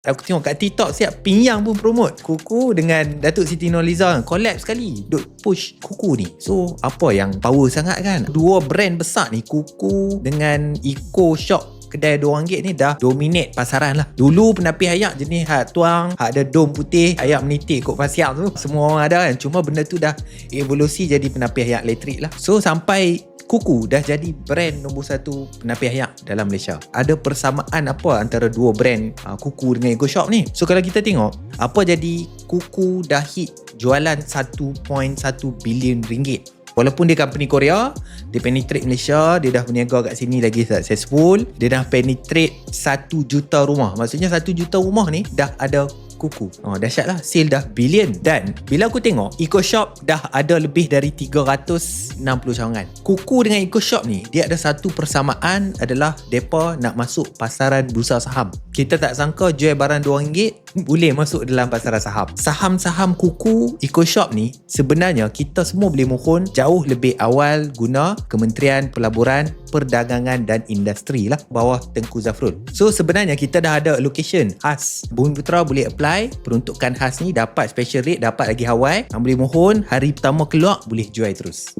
Aku tengok kat TikTok siap Pinyang pun promote Kuku dengan Datuk Siti Nurhaliza Collab sekali Duk push Kuku ni So apa yang power sangat kan Dua brand besar ni Kuku dengan Eco Shop kedai RM2 ni dah dominate pasaran lah. Dulu penapi ayak jenis hak tuang, hak ada dom putih, ayak menitik kot pasiak tu. Semua orang ada kan. Cuma benda tu dah evolusi jadi penapi ayak elektrik lah. So sampai Kuku dah jadi brand nombor satu penapi ayak dalam Malaysia. Ada persamaan apa antara dua brand uh, Kuku dengan Ego Shop ni? So kalau kita tengok, apa jadi Kuku dah hit jualan 1.1 bilion ringgit Walaupun dia company Korea, dia penetrate Malaysia, dia dah berniaga kat sini lagi successful, dia dah penetrate 1 juta rumah. Maksudnya 1 juta rumah ni dah ada kuku. Oh, dahsyat lah. Sale dah billion. Dan bila aku tengok, Eco Shop dah ada lebih dari 360 cawangan. Kuku dengan Eco Shop ni, dia ada satu persamaan adalah mereka nak masuk pasaran bursa saham. Kita tak sangka jual barang RM2 boleh masuk dalam pasaran saham. Saham-saham kuku Eco Shop ni, sebenarnya kita semua boleh mohon jauh lebih awal guna Kementerian Pelaburan, Perdagangan dan Industri lah bawah Tengku Zafrul. So sebenarnya kita dah ada location khas. Bumi Putra boleh apply peruntukan khas ni dapat special rate, dapat lagi Hawaii. Yang boleh mohon hari pertama keluar boleh jual terus.